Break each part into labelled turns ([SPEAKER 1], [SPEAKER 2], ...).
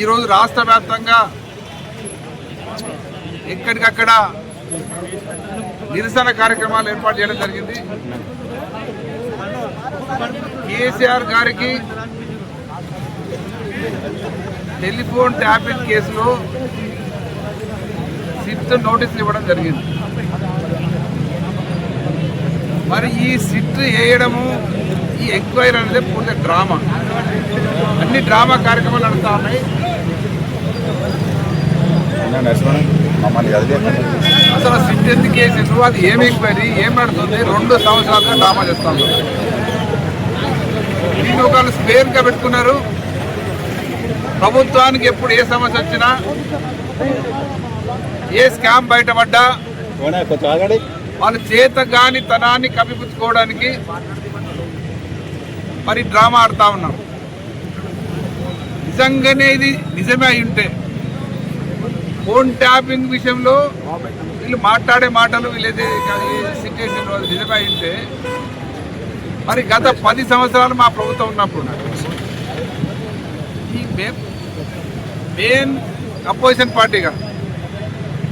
[SPEAKER 1] ఈరోజు రాష్ట్ర వ్యాప్తంగా ఎక్కడికక్కడ నిరసన కార్యక్రమాలు ఏర్పాటు చేయడం జరిగింది. కేసీఆర్ గారికి టెలిఫోన్ ట్యాపింగ్ కేసులో సిట్ నోటీసులు ఇవ్వడం జరిగింది. మరి ఈ సిట్ వేయడము ఈ ఎంక్వైరీ అనేది పూర్తి డ్రామా. అన్ని డ్రామా కార్యక్రమాలు నడుస్తూ ఉన్నాయి. అసలు సిట్ ఎందుకు వేసిండ్రు అది ఏం ఎంక్వైరీ? ఏం నడుతుంది రెండు సంవత్సరాలుగా డ్రామా చేస్తాం దీన్ని ఒకళ్ళు స్పేర్గా పెట్టుకున్నారు. ప్రభుత్వానికి ఎప్పుడు ఏ సమస్య వచ్చినా ఏ స్కామ్ బయటపడ్డా వాళ్ళ చేత కాని తనాన్ని కప్పిపుచ్చుకోవడానికి మరి డ్రామా ఆడుతా ఉన్నాం. నిజంగానే ఇది నిజమే అయి ఉంటే. ఫోన్ ట్యాపింగ్ విషయంలో వీళ్ళు మాట్లాడే మాటలు వీళ్ళేదే సిచ్యువేషన్ నిజమే అయి ఉంటే మరి గత పది సంవత్సరాలు మా ప్రభుత్వం ఉన్నప్పుడు ఈ మే- మెయిన్ అపోజిషన్ పార్టీగా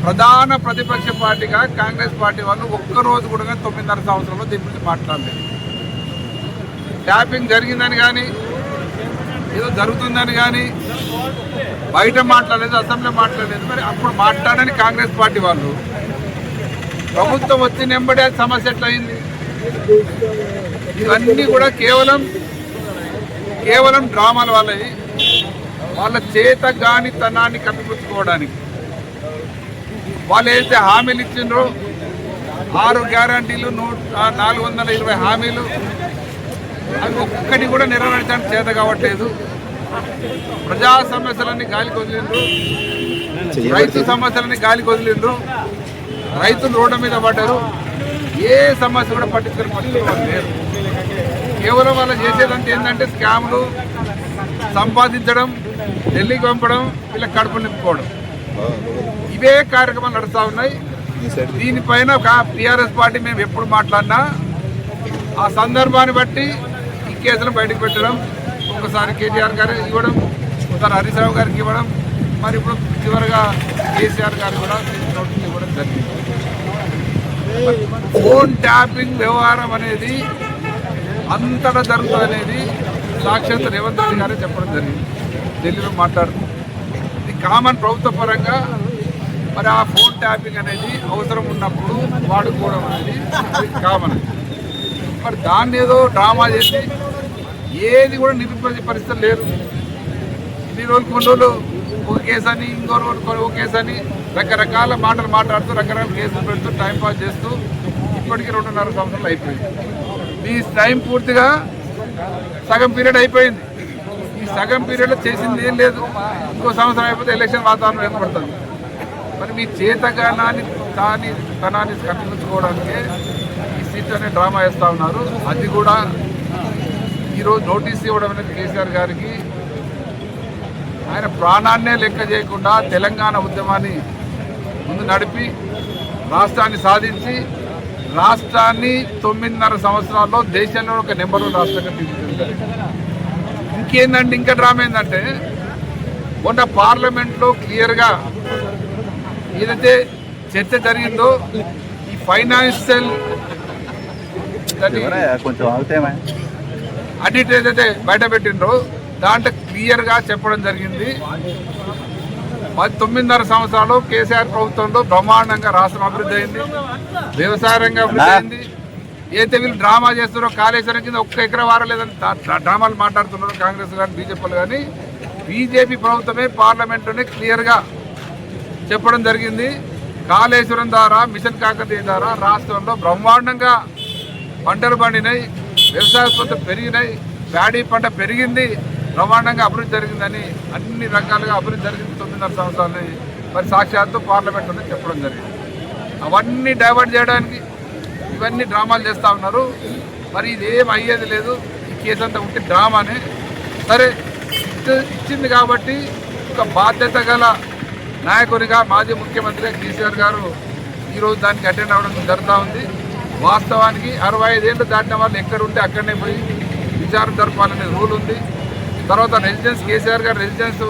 [SPEAKER 1] ప్రధాన ప్రతిపక్ష పార్టీగా కాంగ్రెస్ పార్టీ వాళ్ళు ఒక్కరోజు కూడా తొమ్మిదిన్నర సంవత్సరంలో దీని గురించి మాట్లాడలేదు. ట్యాపింగ్ జరిగిందని కానీ ఏదో జరుగుతుందని కానీ బయట మాట్లాడలేదు అసెంబ్లీ మాట్లాడలేదు. మరి అప్పుడు మాట్లాడని కాంగ్రెస్ పార్టీ వాళ్ళు. ప్రభుత్వం వచ్చిన నెంబడే సమస్య ఎట్లయింది? ఇవన్నీ కూడా కేవలం కేవలం డ్రామాల వాళ్ళవి. వాళ్ళ చేత కాని తనాన్ని కప్పిపుచ్చుకోవడానికి. వాళ్ళు ఏదైతే హామీలు ఇచ్చిండ్రో ఆరు గ్యారంటీలు నూట ఆ నాలుగు వందల ఇరవై హామీలు అవి ఒక్కటి కూడా నెరవేర్చడానికి చేత కావట్లేదు. ప్రజా సమస్యలన్నీ గాలికి వదిలిండ్రు రైతు సమస్యలన్నీ గాలికి వదిలిండ్రు రైతులు రోడ్డు మీద పడ్డారు. ఏ సమస్య కూడా పట్టించుకుని పట్టించుకోవాలి లేరు. కేవలం వాళ్ళు చేసేదంటే ఏంటంటే స్కామ్లు సంపాదించడం ఢిల్లీకి పంపడం వీళ్ళ కడుపు నింపుకోవడం. ఇవే కార్యక్రమాలు నడుస్తూ ఉన్నాయి. దీనిపైన టీఆర్ఎస్ పార్టీ మేము ఎప్పుడు మాట్లాడినా ఆ సందర్భాన్ని బట్టి కేసులు బయటకు పెట్టడం ఒకసారి కేటీఆర్ గారు ఇవ్వడం ఒకసారి హరీశ్రావు గారికి ఇవ్వడం మరి ఇప్పుడు చివరిగా కేసీఆర్ గారు కూడా ఇవ్వడం జరిగింది. ఫోన్ ట్యాపింగ్ వ్యవహారం అనేది అంతటా జరుగుతుంది అనేది సాక్షాత్ రేవంత్ రెడ్డి గారే చెప్పడం జరిగింది. ఢిల్లీలో మాట్లాడుతూ. ఇది కామన్ ప్రభుత్వ పరంగా మరి ఆ ఫోన్ ట్యాపింగ్ అనేది అవసరం ఉన్నప్పుడు వాడుకోవడం అనేది కామన్. మరి దాన్ని ఏదో డ్రామా చేసి ఏది కూడా నిరూపించే పరిస్థితి లేరు. ఇన్ని రోజులు కొన్ని రోజులు ఒక కేసు అని ఇంకో రోజు ఒక కేసు అని రకరకాల మాటలు మాట్లాడుతూ రకరకాల కేసులు పెడుతూ టైం పాస్ చేస్తూ ఇప్పటికీ రెండున్నర సంవత్సరాలు అయిపోయింది. ఈ టైం పూర్తిగా సగం పీరియడ్ అయిపోయింది. ఈ సగం పీరియడ్లో చేసింది ఏం లేదు. ఇంకో సంవత్సరం అయిపోతే ఎలక్షన్ వాతావరణం ఏర్పడుతుంది మరి మీ చేతగానాన్ని దాని తనాన్ని కనిపించుకోవడానికి ఈ సీట్ అనే డ్రామా వేస్తూ ఉన్నారు. అది కూడా ఈరోజు నోటీస్ ఇవ్వడం అనేది కేసీఆర్ గారికి ఆయన ప్రాణాన్నే లెక్క చేయకుండా తెలంగాణ ఉద్యమాన్ని ముందు నడిపి రాష్ట్రాన్ని సాధించి రాష్ట్రాన్ని తొమ్మిదిన్నర సంవత్సరాల్లో దేశంలో ఒక నెంబర్ వన్ రాష్ట్రంగా తీసుకెళ్తారు ఇంకేందంటే ఇంకా డ్రామా ఏంటంటే మొన్న పార్లమెంట్లో క్లియర్గా ఏదైతే చర్చ జరిగిందో ఈ ఫైనాన్షియల్
[SPEAKER 2] కొంచెం
[SPEAKER 1] అడిట్ ఏదైతే బయట పెట్టిండ్రో. దాంట్లో క్లియర్గా చెప్పడం జరిగింది. పది తొమ్మిదిన్నర సంవత్సరాలు కేసీఆర్ ప్రభుత్వంలో బ్రహ్మాండంగా రాష్ట్రం అభివృద్ధి అయింది. వ్యవసాయ రంగం అభివృద్ధి అయింది. ఏదైతే వీళ్ళు డ్రామా చేస్తున్నారో కాళేశ్వరం కింద ఒక్క ఎకరా వారలేదని డ్రా- డ్రా- డ్రామాలు మాట్లాడుతున్నారు కాంగ్రెస్ కానీ బీజేపీలు కానీ బీజేపీ ప్రభుత్వమే పార్లమెంట్లోనే క్లియర్గా చెప్పడం జరిగింది. కాళేశ్వరం ద్వారా మిషన్ కాకతీయ ద్వారా రాష్ట్రంలో బ్రహ్మాండంగా పంటలు పండినాయి. వ్యవసాయ ఉత్పత్తులు పెరిగినాయి ప్యాడీ పంట పెరిగింది బ్రహ్మాండంగా అభివృద్ధి జరిగిందని అన్ని రంగాలుగా అభివృద్ధి జరిగింది తొమ్మిదిన్నర సంవత్సరాలు. మరి సాక్షాత్తు పార్లమెంట్లోనే చెప్పడం జరిగింది. అవన్నీ డైవర్ట్ చేయడానికి ఇవన్నీ డ్రామాలు చేస్తూ ఉన్నారు. మరి ఇదేం అయ్యేది లేదు. ఈ కేసు అంతా ఉంటే డ్రామానే. సరే ఇచ్చింది కాబట్టి ఒక బాధ్యత గల నాయకునిగా మాజీ ముఖ్యమంత్రి కేసీఆర్ గారు ఈరోజు దానికి అటెండ్ అవ్వడం జరుగుతూ ఉంది. వాస్తవానికి అరవై ఐదేళ్ళు దాటిన వాళ్ళు ఎక్కడుంటే అక్కడనే పోయి విచారణ జరపాలనే రూల్ ఉంది. తర్వాత రెసిడెన్స్ కేసీఆర్ గారు రెసిడెన్స్